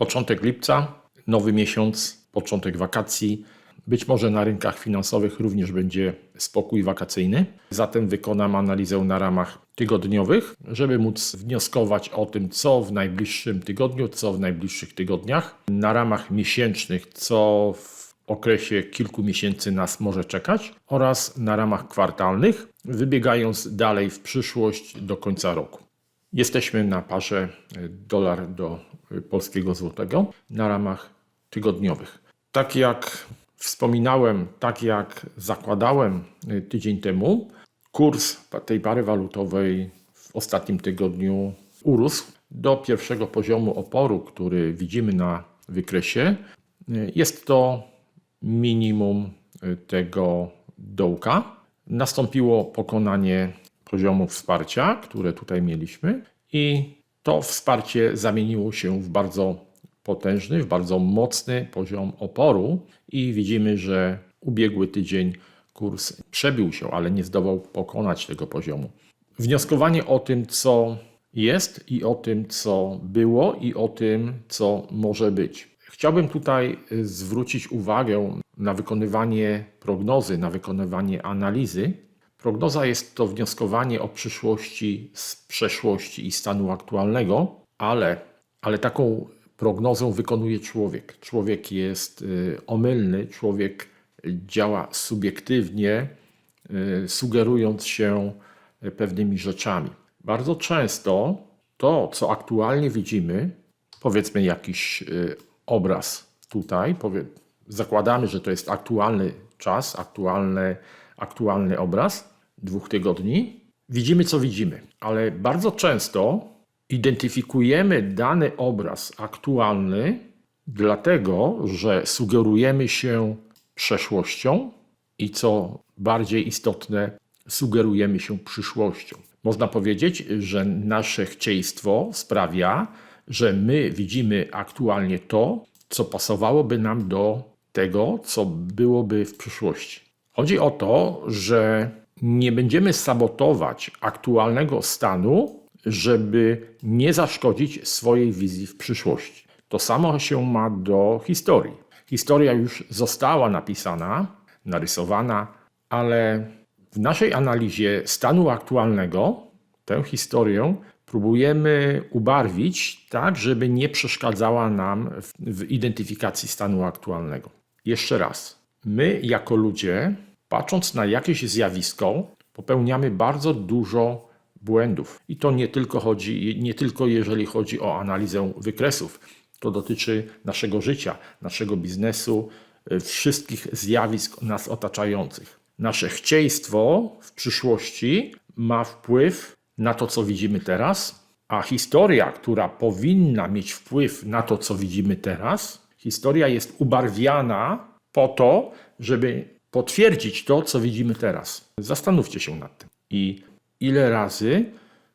Początek lipca, nowy miesiąc, początek wakacji. Być może na rynkach finansowych również będzie spokój wakacyjny. Zatem wykonam analizę na ramach tygodniowych, żeby móc wnioskować o tym, co w najbliższym tygodniu, co w najbliższych tygodniach. Na ramach miesięcznych, co w okresie kilku miesięcy nas może czekać, oraz na ramach kwartalnych, wybiegając dalej w przyszłość do końca roku. Jesteśmy na parze e, dolar do e, polskiego złotego na ramach tygodniowych. Tak jak wspominałem, tak jak zakładałem e, tydzień temu, kurs tej pary walutowej w ostatnim tygodniu urósł do pierwszego poziomu oporu, który widzimy na wykresie. Jest to minimum tego dołka. Nastąpiło pokonanie poziomu wsparcia, które tutaj mieliśmy, i to wsparcie zamieniło się w bardzo potężny, w bardzo mocny poziom oporu, i widzimy, że ubiegły tydzień kurs przebił się, ale nie zdołał pokonać tego poziomu. Wnioskowanie o tym, co jest, i o tym, co było, i o tym, co może być. Chciałbym tutaj zwrócić uwagę na wykonywanie prognozy, na wykonywanie analizy, Prognoza jest to wnioskowanie o przyszłości z przeszłości i stanu aktualnego, ale, ale taką prognozę wykonuje człowiek. Człowiek jest y, omylny, człowiek działa subiektywnie, y, sugerując się pewnymi rzeczami. Bardzo często to, co aktualnie widzimy, powiedzmy jakiś y, obraz tutaj, zakładamy, że to jest aktualny czas, aktualny, aktualny obraz, dwóch tygodni, widzimy co widzimy, ale bardzo często identyfikujemy dany obraz aktualny, dlatego że sugerujemy się przeszłością i co bardziej istotne, sugerujemy się przyszłością. Można powiedzieć, że nasze chcieństwo sprawia, że my widzimy aktualnie to, co pasowałoby nam do tego, co byłoby w przyszłości. Chodzi o to, że nie będziemy sabotować aktualnego stanu, żeby nie zaszkodzić swojej wizji w przyszłości. To samo się ma do historii. Historia już została napisana, narysowana, ale w naszej analizie stanu aktualnego tę historię próbujemy ubarwić tak, żeby nie przeszkadzała nam w, w identyfikacji stanu aktualnego. Jeszcze raz, my jako ludzie Patrząc na jakieś zjawisko, popełniamy bardzo dużo błędów. I to nie tylko, chodzi, nie tylko jeżeli chodzi o analizę wykresów. To dotyczy naszego życia, naszego biznesu, y, wszystkich zjawisk nas otaczających. Nasze chcieństwo w przyszłości ma wpływ na to, co widzimy teraz, a historia, która powinna mieć wpływ na to, co widzimy teraz, historia jest ubarwiana po to, żeby potwierdzić to, co widzimy teraz. Zastanówcie się nad tym. I ile razy,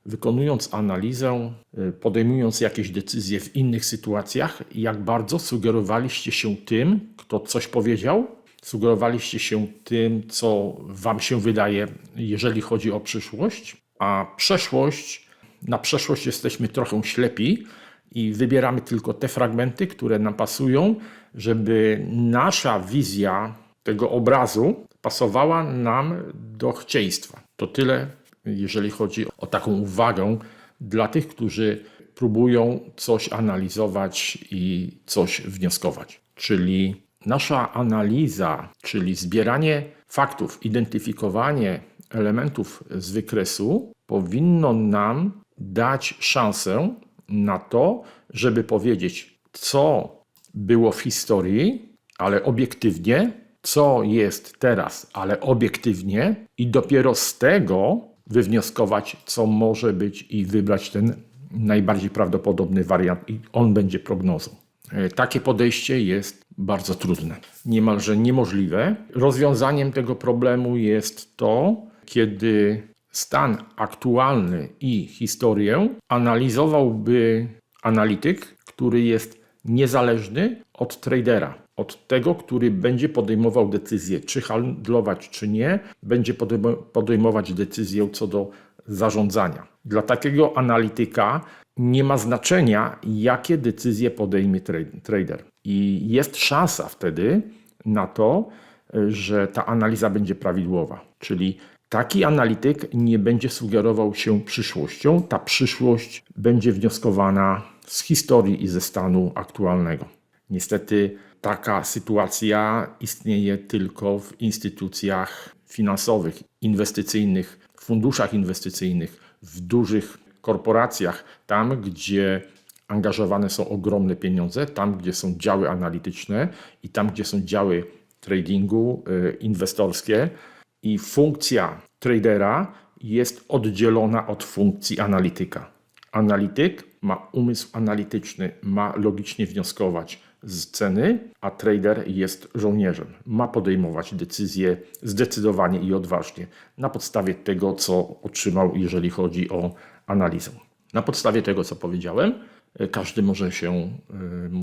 wykonując analizę, y, podejmując jakieś decyzje w innych sytuacjach, jak bardzo sugerowaliście się tym, kto coś powiedział, sugerowaliście się tym, co Wam się wydaje, jeżeli chodzi o przyszłość, a przeszłość, na przeszłość jesteśmy trochę ślepi i wybieramy tylko te fragmenty, które nam pasują, żeby nasza wizja tego obrazu pasowała nam do chcieństwa. To tyle, jeżeli chodzi o taką uwagę dla tych, którzy próbują coś analizować i coś wnioskować. Czyli nasza analiza, czyli zbieranie faktów, identyfikowanie elementów z wykresu powinno nam dać szansę na to, żeby powiedzieć, co było w historii, ale obiektywnie, co jest teraz, ale obiektywnie, i dopiero z tego wywnioskować, co może być, i wybrać ten najbardziej prawdopodobny wariant, i on będzie prognozą. E, takie podejście jest bardzo trudne, niemalże niemożliwe. Rozwiązaniem tego problemu jest to, kiedy stan aktualny i historię analizowałby analityk, który jest niezależny od tradera od tego, który będzie podejmował decyzję, czy handlować, czy nie, będzie podejmować decyzję co do zarządzania. Dla takiego analityka nie ma znaczenia, jakie decyzje podejmie tra- trader. I jest szansa wtedy na to, że ta analiza będzie prawidłowa. Czyli taki analityk nie będzie sugerował się przyszłością. Ta przyszłość będzie wnioskowana z historii i ze stanu aktualnego. Niestety taka sytuacja istnieje tylko w instytucjach finansowych, inwestycyjnych, funduszach inwestycyjnych, w dużych korporacjach, tam gdzie angażowane są ogromne pieniądze, tam gdzie są działy analityczne i tam gdzie są działy tradingu y, inwestorskie. I funkcja tradera jest oddzielona od funkcji analityka. Analityk ma umysł analityczny, ma logicznie wnioskować z ceny, a trader jest żołnierzem. Ma podejmować decyzje zdecydowanie i odważnie na podstawie tego, co otrzymał, jeżeli chodzi o analizę. Na podstawie tego, co powiedziałem, y, każdy może się,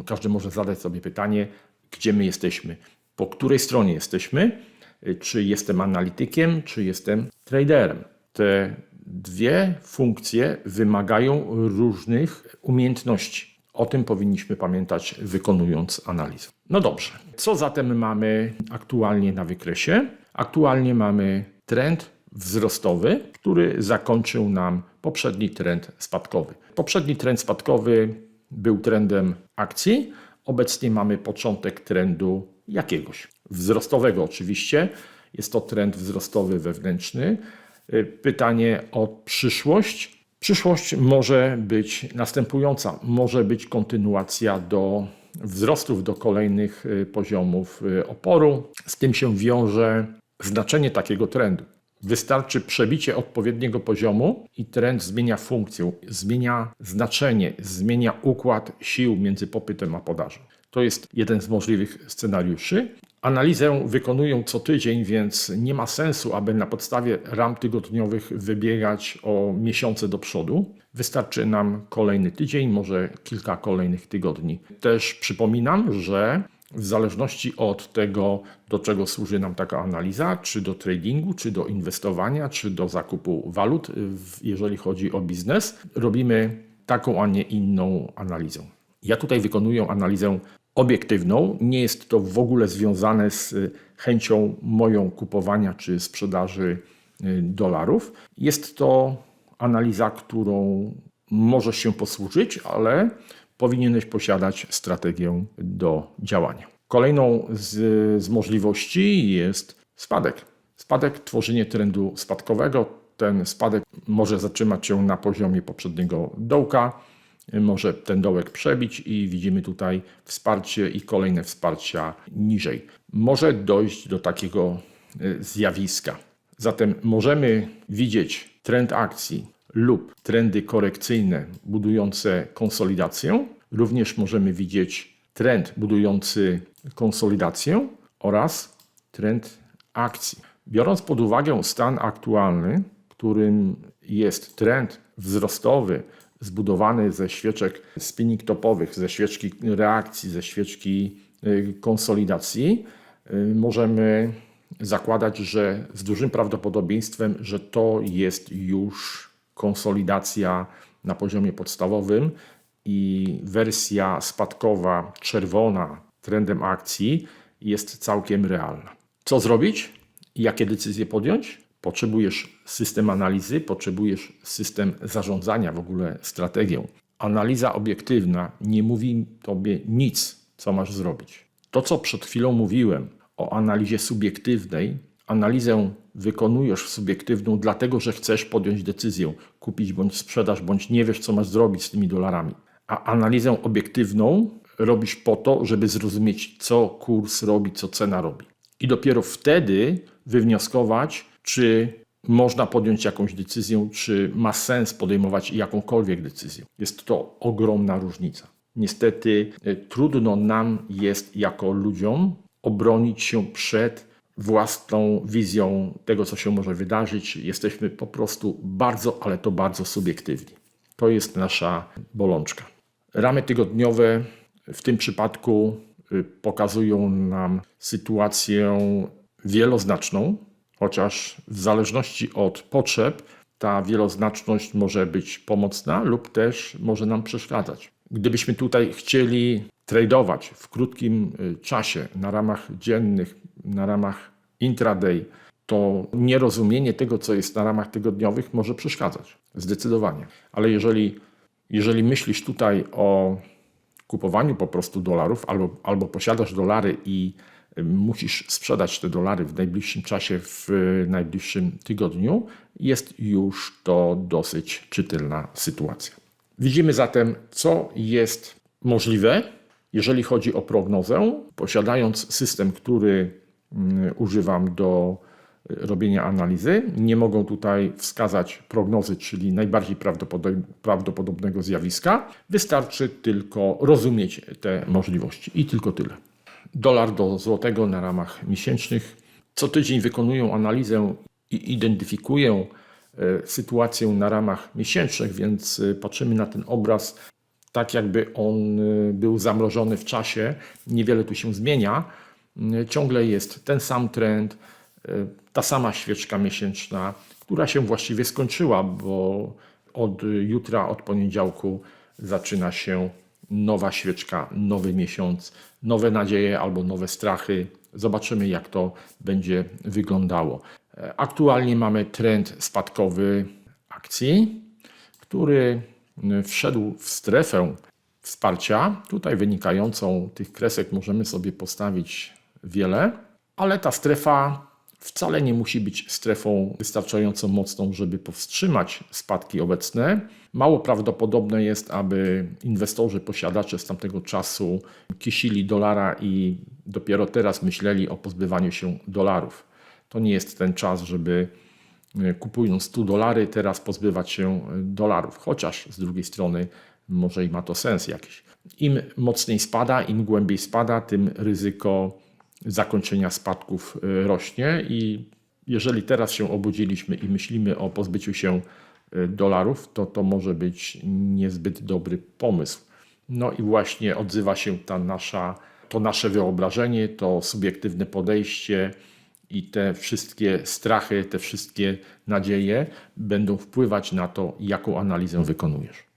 y, każdy może zadać sobie pytanie, gdzie my jesteśmy, po której stronie jesteśmy, y, czy jestem analitykiem, czy jestem traderem. Te dwie funkcje wymagają różnych umiejętności. O tym powinniśmy pamiętać, wykonując analizę. No dobrze, co zatem mamy aktualnie na wykresie? Aktualnie mamy trend wzrostowy, który zakończył nam poprzedni trend spadkowy. Poprzedni trend spadkowy był trendem akcji, obecnie mamy początek trendu jakiegoś. Wzrostowego oczywiście. Jest to trend wzrostowy wewnętrzny. Y, Pytanie o przyszłość. Przyszłość może być następująca. Może być kontynuacja do wzrostów do kolejnych y, poziomów y, oporu. Z tym się wiąże znaczenie takiego trendu. Wystarczy przebicie odpowiedniego poziomu i trend zmienia funkcję, zmienia znaczenie, zmienia układ sił między popytem a podażą. To jest jeden z możliwych scenariuszy. Analizę wykonują co tydzień, więc nie ma sensu, aby na podstawie ram tygodniowych wybiegać o miesiące do przodu. Wystarczy nam kolejny tydzień, może kilka kolejnych tygodni. Też przypominam, że w zależności od tego, do czego służy nam taka analiza, czy do tradingu, czy do inwestowania, czy do zakupu walut, jeżeli chodzi o biznes, robimy taką, a nie inną analizę. Ja tutaj wykonuję analizę obiektywną. Nie jest to w ogóle związane z y, chęcią moją kupowania czy sprzedaży y, dolarów. Jest to analiza, którą możesz się posłużyć, ale powinieneś posiadać strategię do działania. Kolejną z, z możliwości jest spadek. Spadek, tworzenie trendu spadkowego. Ten spadek może zatrzymać się na poziomie poprzedniego dołka, może ten dołek przebić i widzimy tutaj wsparcie i kolejne wsparcia niżej. Może dojść do takiego y, zjawiska. Zatem możemy widzieć trend akcji lub trendy korekcyjne budujące konsolidację. Również możemy widzieć trend budujący konsolidację oraz trend akcji. Biorąc pod uwagę stan aktualny, którym jest trend wzrostowy zbudowany ze świeczek spinning topowych, ze świeczki reakcji, ze świeczki y, konsolidacji, y, możemy zakładać, że z dużym prawdopodobieństwem, że to jest już konsolidacja na poziomie podstawowym i wersja spadkowa czerwona trendem akcji jest całkiem realna. Co zrobić? Jakie decyzje podjąć? Potrzebujesz system analizy, potrzebujesz system zarządzania, w ogóle strategią. Analiza obiektywna nie mówi tobie nic, co masz zrobić. To, co przed chwilą mówiłem o analizie subiektywnej, analizę wykonujesz subiektywną, dlatego że chcesz podjąć decyzję, kupić bądź sprzedaż, bądź nie wiesz, co masz zrobić z tymi dolarami. A analizę obiektywną robisz po to, żeby zrozumieć, co kurs robi, co cena robi. I dopiero wtedy wywnioskować, czy można podjąć jakąś decyzję, czy ma sens podejmować jakąkolwiek decyzję. Jest to ogromna różnica. Niestety e, trudno nam jest jako ludziom obronić się przed własną wizją tego, co się może wydarzyć. Jesteśmy po prostu bardzo, ale to bardzo subiektywni. To jest nasza bolączka. Ramy tygodniowe w tym przypadku y, pokazują nam sytuację wieloznaczną, chociaż w zależności od potrzeb ta wieloznaczność może być pomocna lub też może nam przeszkadzać. Gdybyśmy tutaj chcieli tradować w krótkim y, czasie na ramach dziennych, na ramach intraday, to nierozumienie tego, co jest na ramach tygodniowych, może przeszkadzać. Zdecydowanie. Ale jeżeli, jeżeli myślisz tutaj o kupowaniu po prostu dolarów, albo, albo posiadasz dolary i musisz sprzedać te dolary w najbliższym czasie, w najbliższym tygodniu, jest już to dosyć czytelna sytuacja. Widzimy zatem, co jest możliwe, jeżeli chodzi o prognozę. Posiadając system, który mm, używam do robienia analizy, nie mogą tutaj wskazać prognozy, czyli najbardziej prawdopodobnego zjawiska. Wystarczy tylko rozumieć te możliwości i tylko tyle. Dolar do złotego na ramach miesięcznych. Co tydzień wykonują analizę i identyfikuję e, sytuację na ramach miesięcznych, więc e, patrzymy na ten obraz tak, jakby on e, był zamrożony w czasie. Niewiele tu się zmienia. Ciągle jest ten sam trend, ta sama świeczka miesięczna, która się właściwie skończyła, bo od jutra, od poniedziałku zaczyna się nowa świeczka, nowy miesiąc, nowe nadzieje albo nowe strachy. Zobaczymy, jak to będzie wyglądało. Aktualnie mamy trend spadkowy akcji, który wszedł w strefę wsparcia. Tutaj wynikającą tych kresek możemy sobie postawić wiele, ale ta strefa wcale nie musi być strefą wystarczająco mocną, żeby powstrzymać spadki obecne. Mało prawdopodobne jest, aby inwestorzy, posiadacze z tamtego czasu kisili dolara i dopiero teraz myśleli o pozbywaniu się dolarów. To nie jest ten czas, żeby e, kupując 100 dolary, teraz pozbywać się dolarów, chociaż z drugiej strony może i ma to sens jakiś. Im mocniej spada, im głębiej spada, tym ryzyko zakończenia spadków y, rośnie i jeżeli teraz się obudziliśmy i myślimy o pozbyciu się y, dolarów, to to może być niezbyt dobry pomysł. No i właśnie odzywa się ta nasza, to nasze wyobrażenie, to subiektywne podejście i te wszystkie strachy, te wszystkie nadzieje będą wpływać na to, jaką analizę wykonujesz.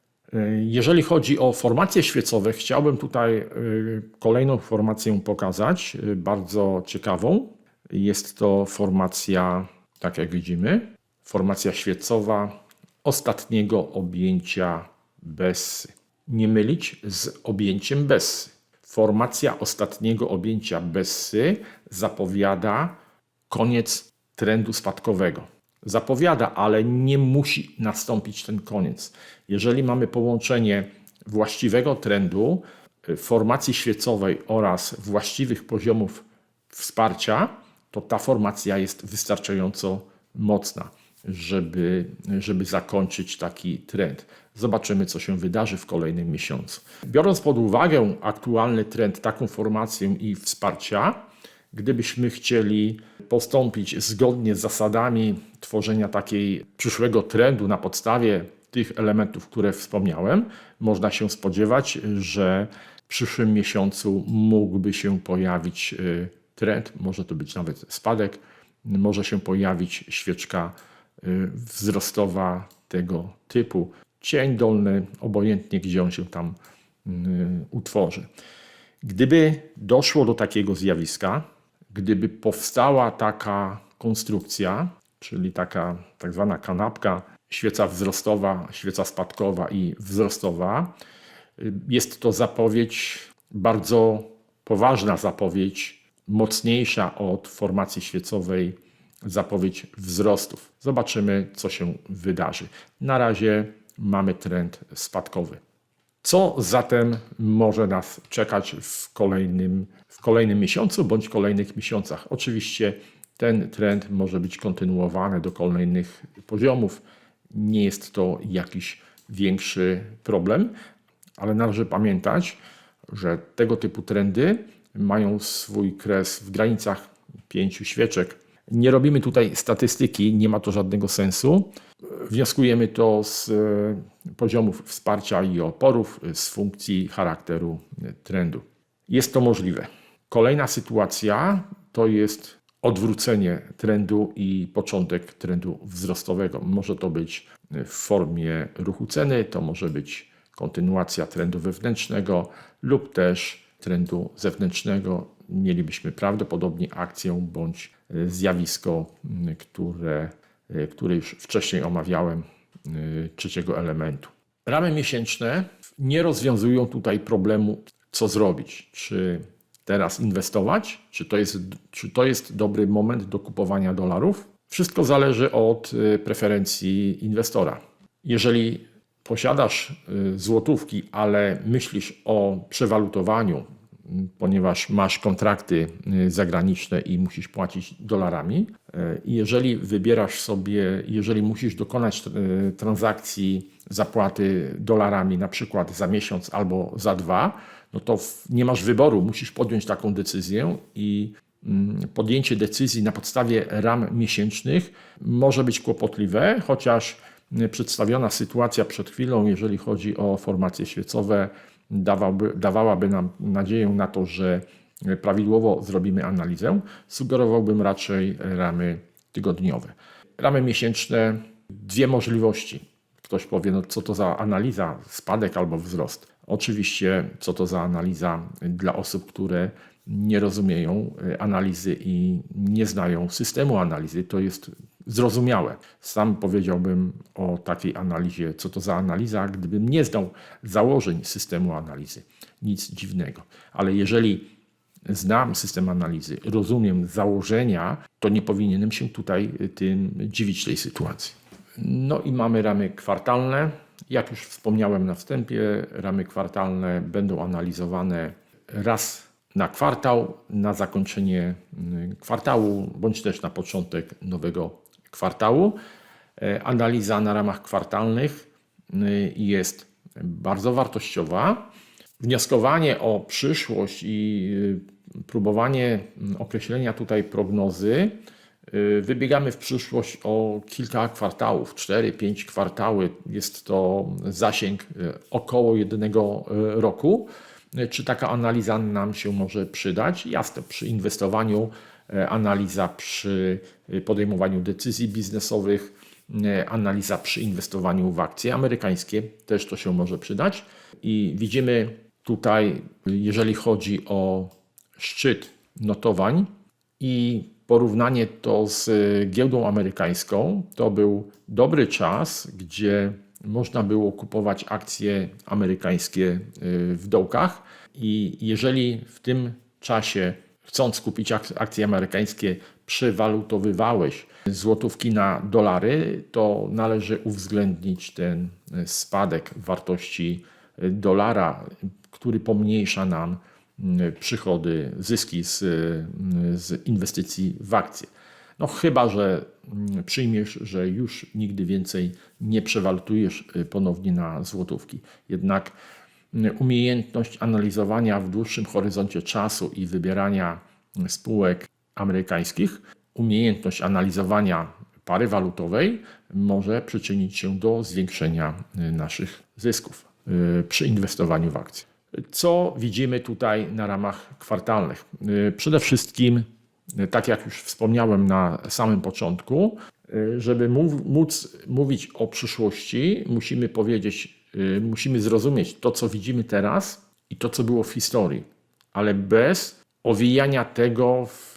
Jeżeli chodzi o formacje świecowe, chciałbym tutaj y, kolejną formację pokazać, y, bardzo ciekawą. Jest to formacja, tak jak widzimy, formacja świecowa ostatniego objęcia Bessy. Nie mylić z objęciem Bessy. Formacja ostatniego objęcia Bessy zapowiada koniec trendu spadkowego zapowiada, ale nie musi nastąpić ten koniec. Jeżeli mamy połączenie właściwego trendu, y, formacji świecowej oraz właściwych poziomów wsparcia, to ta formacja jest wystarczająco mocna, żeby, żeby zakończyć taki trend. Zobaczymy, co się wydarzy w kolejnym miesiącu. Biorąc pod uwagę aktualny trend, taką formację i wsparcia, Gdybyśmy chcieli postąpić zgodnie z zasadami tworzenia takiej przyszłego trendu na podstawie tych elementów, które wspomniałem, można się spodziewać, że w przyszłym miesiącu mógłby się pojawić y, trend, może to być nawet spadek, może się pojawić świeczka y, wzrostowa tego typu. Cień dolny, obojętnie gdzie on się tam y, utworzy. Gdyby doszło do takiego zjawiska, gdyby powstała taka konstrukcja, czyli taka tak zwana kanapka, świeca wzrostowa, świeca spadkowa i wzrostowa, jest to zapowiedź, bardzo poważna zapowiedź, mocniejsza od formacji świecowej, zapowiedź wzrostów. Zobaczymy, co się wydarzy. Na razie mamy trend spadkowy. Co zatem może nas czekać w kolejnym, kolejnym miesiącu bądź kolejnych miesiącach? Oczywiście ten trend może być kontynuowany do kolejnych poziomów. Nie jest to jakiś większy problem, ale należy pamiętać, że tego typu trendy mają swój kres w granicach pięciu świeczek. Nie robimy tutaj statystyki, nie ma to żadnego sensu. Wnioskujemy to z e, poziomów wsparcia i oporów, z funkcji charakteru trendu. Jest to możliwe. Kolejna sytuacja to jest odwrócenie trendu i początek trendu wzrostowego. Może to być w formie ruchu ceny, to może być kontynuacja trendu wewnętrznego lub też trendu zewnętrznego. Mielibyśmy prawdopodobnie akcję bądź zjawisko, które, które już wcześniej omawiałem, trzeciego elementu. Ramy miesięczne nie rozwiązują tutaj problemu, co zrobić. Czy teraz inwestować? Czy to jest, czy to jest dobry moment do kupowania dolarów? Wszystko zależy od y, preferencji inwestora. Jeżeli posiadasz y, złotówki, ale myślisz o przewalutowaniu, ponieważ masz kontrakty y, zagraniczne i musisz płacić dolarami, jeżeli wybierasz sobie, jeżeli musisz dokonać transakcji zapłaty dolarami na przykład za miesiąc albo za dwa, no to nie masz wyboru, musisz podjąć taką decyzję i mm, podjęcie decyzji na podstawie ram miesięcznych może być kłopotliwe, chociaż mm, przedstawiona sytuacja przed chwilą, jeżeli chodzi o formacje świecowe, dawałby, dawałaby nam nadzieję na to, że prawidłowo zrobimy analizę, sugerowałbym raczej ramy tygodniowe. Ramy miesięczne, dwie możliwości. Ktoś powie, no co to za analiza, spadek albo wzrost. Oczywiście, co to za analiza dla osób, które nie rozumieją y, analizy i nie znają systemu analizy, to jest zrozumiałe. Sam powiedziałbym o takiej analizie, co to za analiza, gdybym nie znał założeń systemu analizy. Nic dziwnego. Ale jeżeli znam system analizy, rozumiem założenia, to nie powinienem się tutaj tym dziwić tej sytuacji. No i mamy ramy kwartalne. Jak już wspomniałem na wstępie, ramy kwartalne będą analizowane raz na kwartał, na zakończenie mm, kwartału, bądź też na początek nowego kwartału. E, analiza na ramach kwartalnych y, jest bardzo wartościowa. Wnioskowanie o przyszłość i y, próbowanie mm, określenia tutaj prognozy wybiegamy w przyszłość o kilka kwartałów, 4-5 kwartały. Jest to zasięg y, około jednego y, roku. Czy taka analiza nam się może przydać? Jasne, przy inwestowaniu, analiza przy podejmowaniu decyzji biznesowych, analiza przy inwestowaniu w akcje amerykańskie też to się może przydać. I widzimy tutaj, jeżeli chodzi o szczyt notowań i porównanie to z y, giełdą amerykańską, to był dobry czas, gdzie można było kupować akcje amerykańskie y, w dołkach. I jeżeli w tym czasie chcąc kupić akcje amerykańskie przewalutowywałeś złotówki na dolary, to należy uwzględnić ten y, spadek wartości dolara, który pomniejsza nam przychody, zyski z, y, z inwestycji w akcje. No chyba, że mm, przyjmiesz, że już nigdy więcej nie przewalutujesz y, ponownie na złotówki. Jednak umiejętność analizowania w dłuższym horyzoncie czasu i wybierania spółek amerykańskich, umiejętność analizowania pary walutowej może przyczynić się do zwiększenia naszych zysków przy inwestowaniu w akcje. Co widzimy tutaj na ramach kwartalnych? Y, przede wszystkim, y, tak jak już wspomniałem na samym początku, y, żeby móc mówić o przyszłości, musimy powiedzieć, musimy zrozumieć to, co widzimy teraz i to, co było w historii, ale bez owijania tego w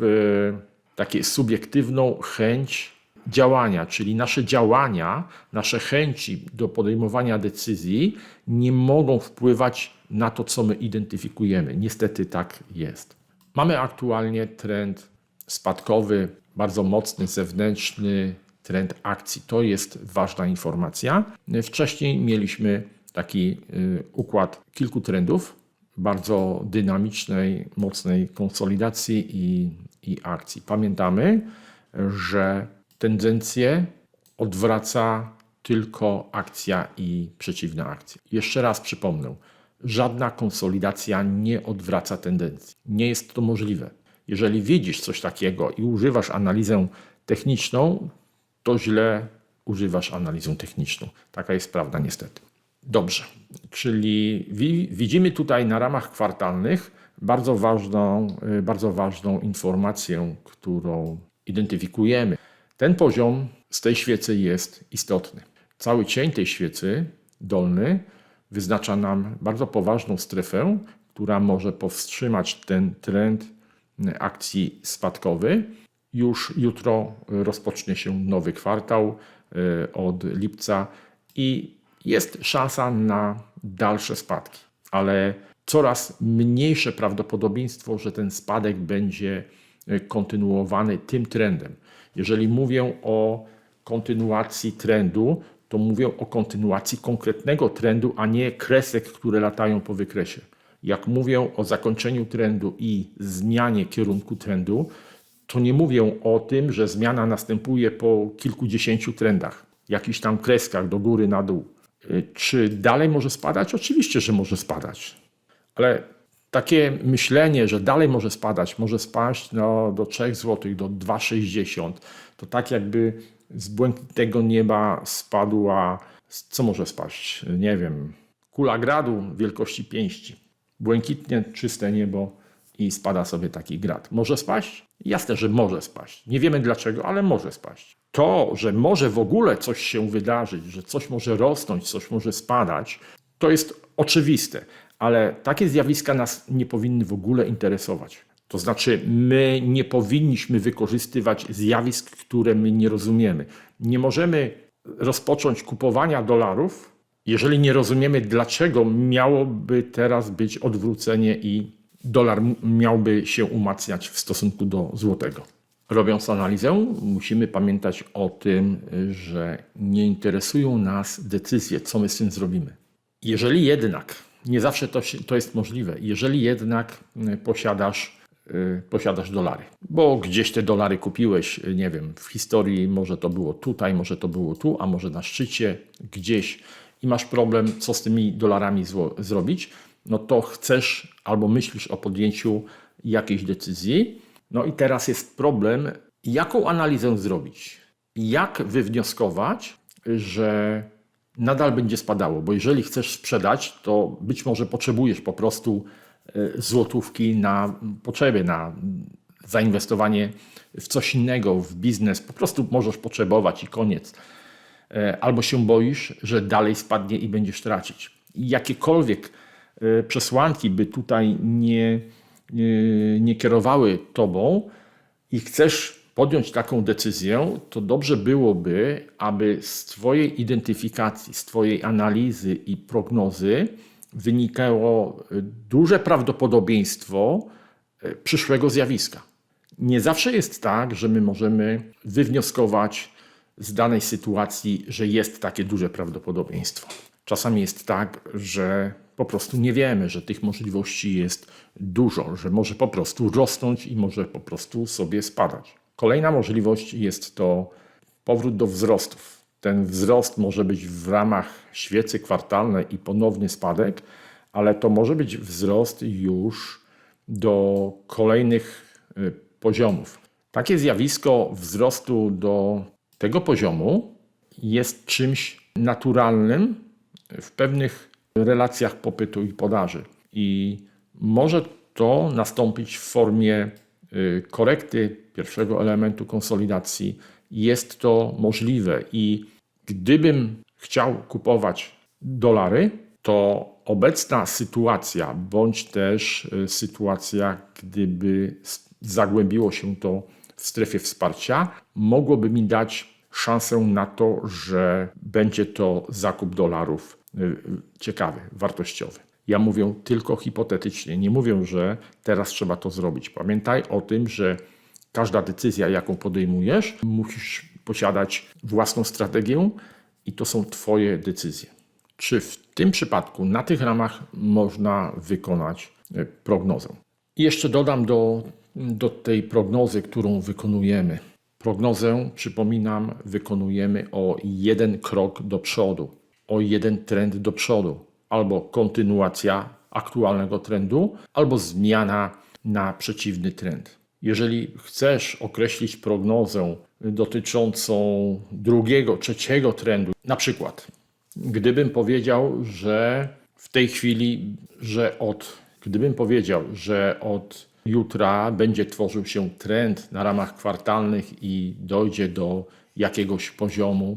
takie subiektywną chęć działania, czyli nasze działania, nasze chęci do podejmowania decyzji nie mogą wpływać na to, co my identyfikujemy. Niestety tak jest. Mamy aktualnie trend spadkowy, bardzo mocny, zewnętrzny trend akcji. To jest ważna informacja. Wcześniej mieliśmy taki y, układ kilku trendów, bardzo dynamicznej, mocnej konsolidacji i, i akcji. Pamiętamy, że tendencję odwraca tylko akcja i przeciwna akcja. Jeszcze raz przypomnę, żadna konsolidacja nie odwraca tendencji. Nie jest to możliwe. Jeżeli widzisz coś takiego i używasz analizę techniczną, to źle używasz analizę techniczną. Taka jest prawda niestety. Dobrze, czyli widzimy tutaj na ramach kwartalnych bardzo ważną, y, bardzo ważną informację, którą identyfikujemy. Ten poziom z tej świecy jest istotny. Cały cień tej świecy dolny wyznacza nam bardzo poważną strefę, która może powstrzymać ten trend akcji spadkowy. Już jutro rozpocznie się nowy kwartał y, od lipca i jest szansa na dalsze spadki, ale coraz mniejsze prawdopodobieństwo, że ten spadek będzie kontynuowany tym trendem. Jeżeli mówię o kontynuacji trendu, to mówię o kontynuacji konkretnego trendu, a nie kresek, które latają po wykresie. Jak mówię o zakończeniu trendu i zmianie kierunku trendu, to nie mówię o tym, że zmiana następuje po kilkudziesięciu trendach, jakichś tam kreskach do góry, na dół. Y, Czy dalej może spadać? Oczywiście, że może spadać. Ale takie myślenie, że dalej może spadać, może spaść no, do 3 zł, do 2,60, to tak jakby z błękitnego nieba spadła, co może spaść? Nie wiem, kula gradu wielkości pięści. Błękitnie czyste niebo i spada sobie taki grad. Może spaść? Jasne, że może spaść. Nie wiemy dlaczego, ale może spaść. To, że może w ogóle coś się wydarzyć, że coś może rosnąć, coś może spadać, to jest oczywiste, ale takie zjawiska nas nie powinny w ogóle interesować. To znaczy, my nie powinniśmy wykorzystywać zjawisk, które my nie rozumiemy. Nie możemy rozpocząć kupowania dolarów, jeżeli nie rozumiemy, dlaczego miałoby teraz być odwrócenie i dolar miałby się umacniać w stosunku do złotego. Robiąc analizę, musimy pamiętać o tym, że nie interesują nas decyzje, co my z tym zrobimy. Jeżeli jednak, nie zawsze to, to jest możliwe, jeżeli jednak y, posiadasz, y, posiadasz dolary, bo gdzieś te dolary kupiłeś, y, nie wiem, w historii może to było tutaj, może to było tu, a może na szczycie, gdzieś i masz problem, co z tymi dolarami zło, zrobić, no to chcesz albo myślisz o podjęciu jakiejś decyzji. No i teraz jest problem, jaką analizę zrobić? Jak wywnioskować, że nadal będzie spadało? Bo jeżeli chcesz sprzedać, to być może potrzebujesz po prostu e, złotówki na potrzeby, na zainwestowanie w coś innego, w biznes. Po prostu możesz potrzebować i koniec. E, Albo się boisz, że dalej spadnie i będziesz tracić. Jakiekolwiek e, przesłanki by tutaj nie, nie, nie kierowały tobą i chcesz podjąć taką decyzję, to dobrze byłoby, aby z Twojej identyfikacji, z Twojej analizy i prognozy wynikało e, duże prawdopodobieństwo e, przyszłego zjawiska. Nie zawsze jest tak, że my możemy wywnioskować z danej sytuacji, że jest takie duże prawdopodobieństwo. Czasami jest tak, że po prostu nie wiemy, że tych możliwości jest dużo, że może po prostu rosnąć i może po prostu sobie spadać. Kolejna możliwość jest to powrót do wzrostów. Ten wzrost może być w ramach świecy kwartalnej i ponowny spadek, ale to może być wzrost już do kolejnych y, poziomów. Takie zjawisko wzrostu do tego poziomu jest czymś naturalnym w pewnych relacjach popytu i podaży. I może to nastąpić w formie korekty pierwszego elementu konsolidacji. Jest to możliwe i gdybym chciał kupować dolary, to obecna sytuacja, bądź też y, sytuacja, gdyby zagłębiło się to w strefie wsparcia, mogłoby mi dać szansę na to, że będzie to zakup dolarów y, y, ciekawy, wartościowy. Ja mówię tylko hipotetycznie, nie mówię, że teraz trzeba to zrobić. Pamiętaj o tym, że każda decyzja, jaką podejmujesz, musisz posiadać własną strategię i to są Twoje decyzje. Czy w tym przypadku na tych ramach można wykonać e, prognozę? I jeszcze dodam do, do tej prognozy, którą wykonujemy. Prognozę, przypominam, wykonujemy o jeden krok do przodu, o jeden trend do przodu, albo kontynuacja aktualnego trendu, albo zmiana na przeciwny trend. Jeżeli chcesz określić prognozę dotyczącą drugiego, trzeciego trendu, na przykład, gdybym powiedział, że w tej chwili, że od Gdybym powiedział, że od jutra będzie tworzył się trend na ramach kwartalnych i dojdzie do jakiegoś poziomu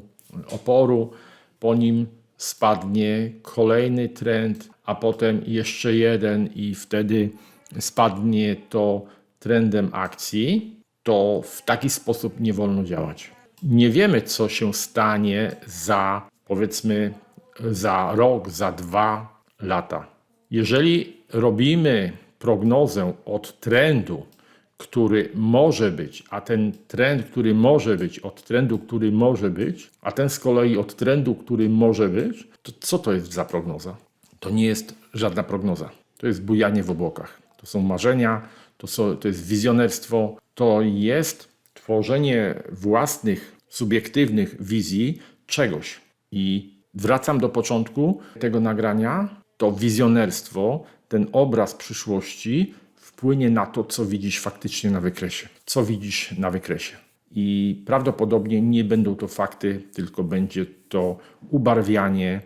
oporu, po nim spadnie kolejny trend, a potem jeszcze jeden i wtedy spadnie to trendem akcji, to w taki sposób nie wolno działać. Nie wiemy, co się stanie za powiedzmy za rok, za dwa lata. Jeżeli robimy prognozę od trendu, który może być, a ten trend, który może być, od trendu, który może być, a ten z kolei od trendu, który może być, to co to jest za prognoza? To nie jest żadna prognoza. To jest bujanie w obłokach. To są marzenia, to, są, to jest wizjonerstwo, to jest tworzenie własnych, subiektywnych wizji czegoś. I wracam do początku tego nagrania. To wizjonerstwo, ten obraz przyszłości wpłynie na to, co widzisz faktycznie na wykresie. Co widzisz na wykresie. I prawdopodobnie nie będą to fakty, tylko będzie to ubarwianie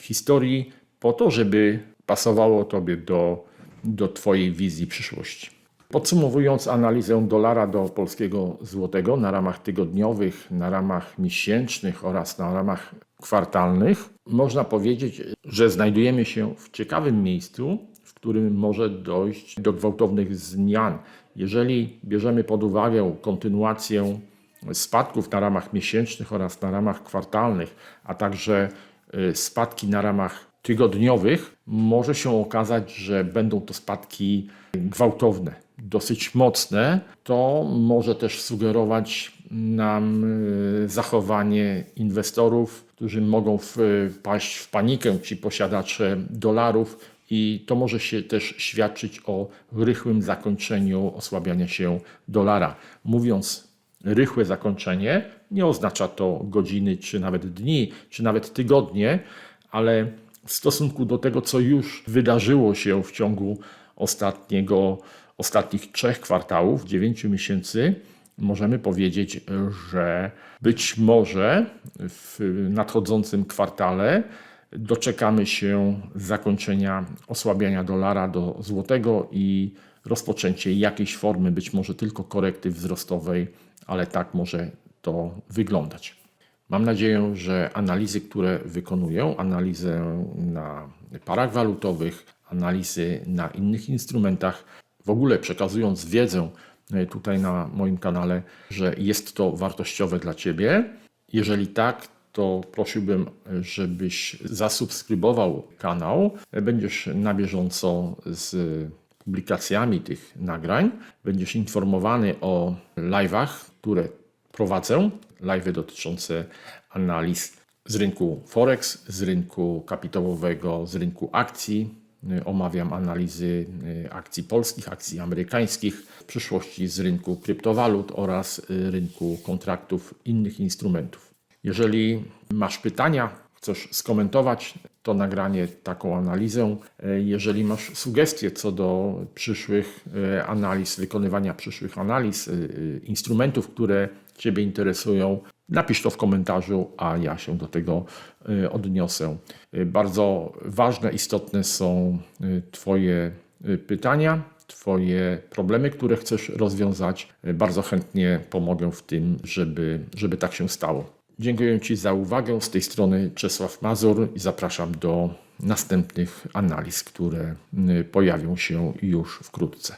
historii po to, żeby pasowało tobie do, do twojej wizji przyszłości. Podsumowując analizę dolara do polskiego złotego na ramach tygodniowych, na ramach miesięcznych oraz na ramach kwartalnych, można powiedzieć, że znajdujemy się w ciekawym miejscu, którym może dojść do gwałtownych zmian. Jeżeli bierzemy pod uwagę kontynuację spadków na ramach miesięcznych oraz na ramach kwartalnych, a także y, spadki na ramach tygodniowych, może się okazać, że będą to spadki gwałtowne, dosyć mocne. To może też sugerować nam y, zachowanie inwestorów, którzy mogą wpaść w panikę, ci posiadacze dolarów, i to może się też świadczyć o rychłym zakończeniu osłabiania się dolara. Mówiąc rychłe zakończenie, nie oznacza to godziny, czy nawet dni, czy nawet tygodnie, ale w stosunku do tego, co już wydarzyło się w ciągu ostatniego, ostatnich trzech kwartałów, dziewięciu miesięcy, możemy powiedzieć, że być może w nadchodzącym kwartale doczekamy się zakończenia osłabiania dolara do złotego i rozpoczęcie jakiejś formy, być może tylko korekty wzrostowej, ale tak może to wyglądać. Mam nadzieję, że analizy, które wykonuję, analizę na parach walutowych, analizy na innych instrumentach, w ogóle przekazując wiedzę e, tutaj na moim kanale, że jest to wartościowe dla Ciebie. Jeżeli tak, to prosiłbym, żebyś zasubskrybował kanał. Będziesz na bieżąco z publikacjami tych nagrań. Będziesz informowany o live'ach, które prowadzę. Live'y dotyczące analiz z rynku Forex, z rynku kapitałowego, z rynku akcji. Omawiam analizy akcji polskich, akcji amerykańskich, w przyszłości z rynku kryptowalut oraz rynku kontraktów innych instrumentów. Jeżeli masz pytania, chcesz skomentować to nagranie, taką analizę, jeżeli masz sugestie co do przyszłych e, analiz, wykonywania przyszłych analiz, e, instrumentów, które Ciebie interesują, napisz to w komentarzu, a ja się do tego e, odniosę. Bardzo ważne, istotne są Twoje pytania. Twoje problemy, które chcesz rozwiązać, bardzo chętnie pomogę w tym, żeby, żeby tak się stało. Dziękuję Ci za uwagę. Z tej strony Czesław Mazur i zapraszam do następnych analiz, które y, pojawią się już wkrótce.